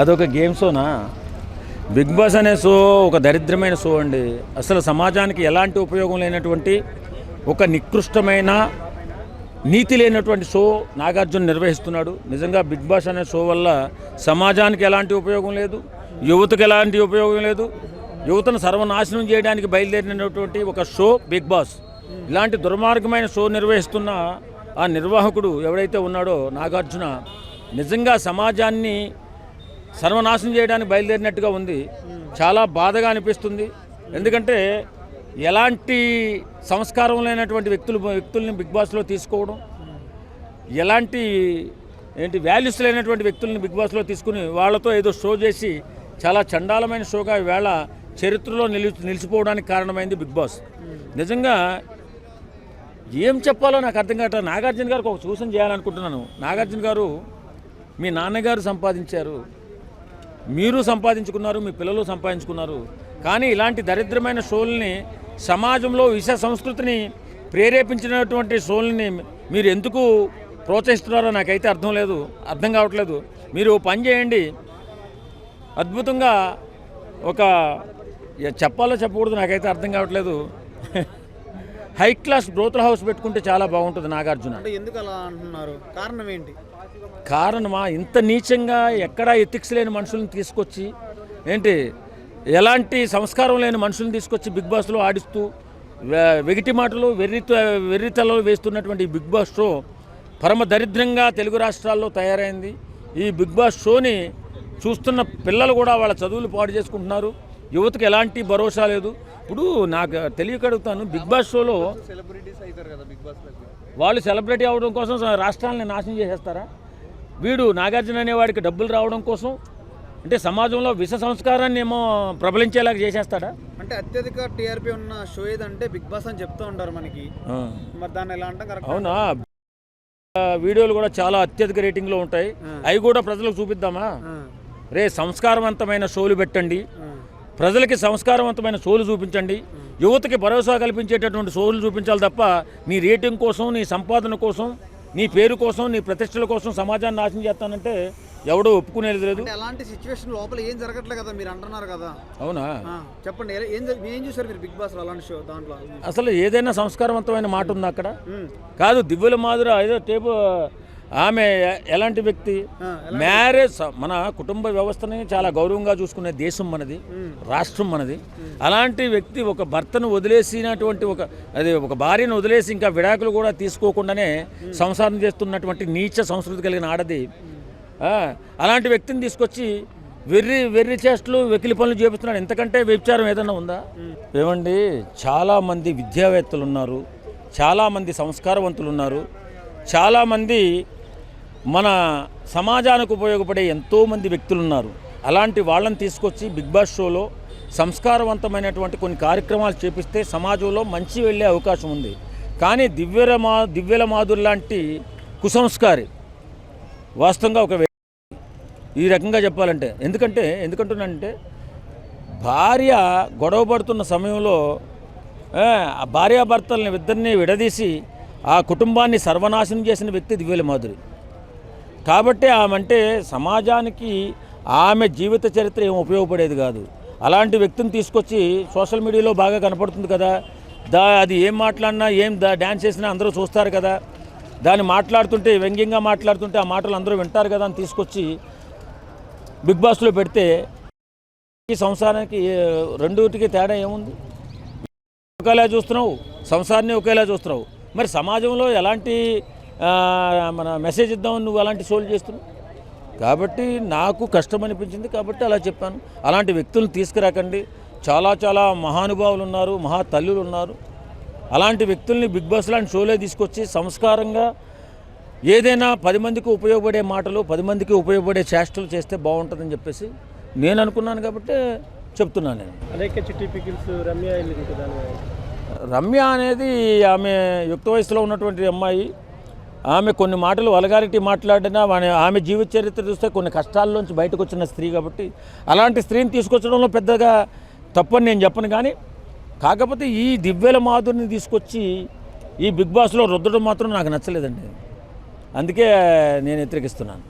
అదొక గేమ్ షోనా? Big boss అనే షో ఒక దరిద్రమైన షో అండి. అసలు సమాజానికి ఎలాంటి ఉపయోగం లేనటువంటి ఒక నికృష్టమైన నీతి లేనటువంటి షో నాగార్జున నిర్వహిస్తున్నాడు. నిజంగా బిగ్ బాస్ అనే షో వల్ల సమాజానికి ఎలాంటి ఉపయోగం లేదు యువతకు ఎలాంటి ఉపయోగం లేదు యువతను సర్వనాశనం చేయడానికి బయలుదేరినటువంటి ఒక షో బిగ్ బాస్. ఇలాంటి దుర్మార్గమైన షో నిర్వహిస్తున్న ఆ నిర్వాహకుడు ఎవడైతే ఉన్నాడో నాగార్జున నిజంగా సమాజాన్ని సర్వనాశనం చేయడానికి బయలుదేరినట్టుగా ఉంది. చాలా బాధగా అనిపిస్తుంది. ఎందుకంటే ఎలాంటి సంస్కారం లేనటువంటి వ్యక్తులు వ్యక్తుల్ని బిగ్ బాస్లో తీసుకోవడం ఎలాంటి ఏంటి వాల్యూస్ లేనటువంటి వ్యక్తుల్ని బిగ్ బాస్లో తీసుకుని వాళ్ళతో ఏదో షో చేసి చాలా చండాలమైన షోగా ఈవేళ చరిత్రలో నిలి నిలిచిపోవడానికి కారణమైంది బిగ్ బాస్. నిజంగా ఏం చెప్పాలో నాకు అర్థం కావట్లేదు నాగార్జున గారికి ఒక సూచన చేయాలనుకుంటున్నాను. నాగార్జున గారు మీ నాన్నగారు సంపాదించారు. మీరు సంపాదించుకున్నారు మీ పిల్లలు సంపాదించుకున్నారు. కానీ ఇలాంటి దరిద్రమైన షోల్ని సమాజంలో విష సంస్కృతిని ప్రేరేపించినటువంటి షోల్ని మీరు ఎందుకు ప్రోత్సహిస్తున్నారో నాకైతే అర్థం లేదు అర్థం కావట్లేదు. మీరు పని చేయండి. అద్భుతంగా ఒక చెప్పాలో చెప్పకూడదు నాకైతే అర్థం కావట్లేదు. హై క్లాస్ బ్రోతల్ హౌస్ పెట్టుకుంటే చాలా బాగుంటుంది నాగార్జున. అంటే ఎందుకు అలా అంటున్నారు? కారణం ఏంటి? కారణమా? ఇంత నీచంగా ఎక్కడా ఎథిక్స్ లేని మనుషుల్ని తీసుకొచ్చి ఏంటి? ఎలాంటి సంస్కారం లేని మనుషుల్ని తీసుకొచ్చి బిగ్ బాస్లో ఆడిస్తూ వెగిటి మాటలు వెర్రి వెర్రితలలో వేస్తున్నటువంటి ఈ బిగ్ బాస్ షో పరమ దరిద్రంగా తెలుగు రాష్ట్రాల్లో తయారైంది. ఈ బిగ్ బాస్ షోని చూస్తున్న పిల్లలు కూడా వాళ్ళ చదువులు పాడు చేసుకుంటున్నారు. యువతకు ఎలాంటి భరోసా లేదు. ఇప్పుడు నాకు తెలియక అడుగుతాను బిగ్ బాస్ షోలో సెలబ్రిటీస్ అవుతారు కదా బిగ్ బాస్ వాళ్ళు సెలబ్రిటీ అవడం కోసం రాష్ట్రాలని నాశనం చేసేస్తారా? వీడు నాగార్జున అనేవాడికి డబ్బులు రావడం కోసం అంటే సమాజంలో విష సంస్కారాన్ని ఏమో ప్రబలించేలాగా చేసేస్తాడా? అంటే అత్యధిక టీఆర్పీ ఉన్న షో ఏదంటే బిగ్ బాస్ అని చెప్తూ ఉంటారు మనకి. మరి దాన్ని ఎలా అంటాం? అవునా? వీడియోలు కూడా చాలా అత్యధిక రేటింగ్లో ఉంటాయి. అవి కూడా ప్రజలకు చూపిద్దామా? రే సంస్కారవంతమైన షోలు పెట్టండి. ప్రజలకి సంస్కారవంతమైన షోలు చూపించండి. యువతకి భరోసా కల్పించేటటువంటి షోలు చూపించాలి తప్ప నీ రేటింగ్ కోసం నీ సంపాదన కోసం నీ పేరు కోసం నీ ప్రతిష్టల కోసం సమాజాన్ని నాశనం చేస్తానంటే ఎవడో ఒప్పుకునేది లేదు. అలాంటి సిచ్యువేషన్ లోపల ఏం జరగట్లే కదా మీరు అంటున్నారు కదా. అవునా? చెప్పండి ఏం ఏం చూసారు మీరు బిగ్ బాస్ అలాంటి షో దాంట్లో? అసలు ఏదైనా సంస్కారవంతమైన మాట ఉందా అక్కడ. కాదు దివ్యుల మాధుర ఏదో టేపు ఆమె ఎలాంటి వ్యక్తి? మ్యారేజ్ మన కుటుంబ వ్యవస్థని చాలా గౌరవంగా చూసుకునే దేశం మనది రాష్ట్రం మనది. అలాంటి వ్యక్తి ఒక భర్తను వదిలేసినటువంటి ఒక అది ఒక భార్యను వదిలేసి ఇంకా విడాకులు కూడా తీసుకోకుండానే సంసారం చేస్తున్నటువంటి నీచ సంస్కృతి కలిగిన ఆడది. అలాంటి వ్యక్తిని తీసుకొచ్చి వెర్రి వెర్రి చేష్టలు వెకిలి పనులు చేపిస్తున్నాడు. ఇంతకంటే వ్యభిచారం ఏదైనా ఉందా? ఏమండి చాలామంది విద్యావేత్తలు ఉన్నారు చాలామంది సంస్కారవంతులు ఉన్నారు చాలామంది మన సమాజానికి ఉపయోగపడే ఎంతోమంది వ్యక్తులు ఉన్నారు అలాంటి వాళ్ళని తీసుకొచ్చి బిగ్ బాస్ షోలో సంస్కారవంతమైనటువంటి కొన్ని కార్యక్రమాలు చేపిస్తే సమాజంలో మంచి వెళ్ళే అవకాశం ఉంది. కానీ దివ్యల మా దివ్యల మాధుర్ లాంటి కుసంస్కారి వాస్తవంగా ఒక వ్యక్తి ఈ రకంగా చెప్పాలంటే ఎందుకంటే ఎందుకంటున్నానంటే భార్య గొడవ పడుతున్న సమయంలో ఆ, ఇద్దరిని విడదీసి ఆ కుటుంబాన్ని సర్వనాశనం చేసిన వ్యక్తి దివ్యల మాధురి. కాబట్టి ఆమె అంటే సమాజానికి ఆమె జీవిత చరిత్ర ఏం ఉపయోగపడేది కాదు. అలాంటి వ్యక్తిని తీసుకొచ్చి సోషల్ మీడియాలో బాగా కనపడుతుంది కదా. దా అది ఏం మాట్లాడినా ఏం దా డ్యాన్స్ చేసినా అందరూ చూస్తారు కదా. దాన్ని మాట్లాడుతుంటే వ్యంగ్యంగా మాట్లాడుతుంటే ఆ మాటలు అందరూ వింటారు కదా అని తీసుకొచ్చి బిగ్ బాస్లో పెడితే ఈ సంసారానికి ఏ- రెండుటికి తేడా ఏముంది? ఒకేలా చూస్తున్నావు సంసారాన్ని ఒకేలా చూస్తున్నావు. మరి సమాజంలో ఎలాంటి మన మెసేజ్ ఇద్దామని నువ్వు అలాంటి షోలు చేస్తున్నావు? కాబట్టి నాకు కష్టం అనిపించింది కాబట్టి అలా చెప్పాను. అలాంటి వ్యక్తులను తీసుకురాకండి. చాలా చాలా మహానుభావులు ఉన్నారు మహా తల్లులు ఉన్నారు. అలాంటి వ్యక్తుల్ని బిగ్ బాస్ లాంటి షోలే తీసుకొచ్చి సంస్కారంగా ఏదైనా పది మందికి ఉపయోగపడే మాటలు పది మందికి ఉపయోగపడే చేష్టలు చేస్తే బాగుంటుందని చెప్పేసి నేను అనుకున్నాను కాబట్టి చెప్తున్నాను నేను. అనేక రమ్య రమ్య అనేది ఆమె యుక్త వయసులో ఉన్నటువంటి అమ్మాయి. ఆమె కొన్ని మాటలు వలగారిటీ మాట్లాడినా ఆమె ఆమె జీవిత చరిత్ర చూస్తే కొన్ని కష్టాల్లోంచి బయటకు వచ్చిన స్త్రీ కాబట్టి అలాంటి స్త్రీని తీసుకొచ్చడంలో పెద్దగా తప్పని నేను చెప్పను. కానీ కాకపోతే ఈ దివ్యల మాధురిని తీసుకొచ్చి ఈ బిగ్ బాస్లో రుద్దడం మాత్రం నాకు నచ్చలేదండి. అందుకే నేను వ్యతిరేకిస్తున్నాను.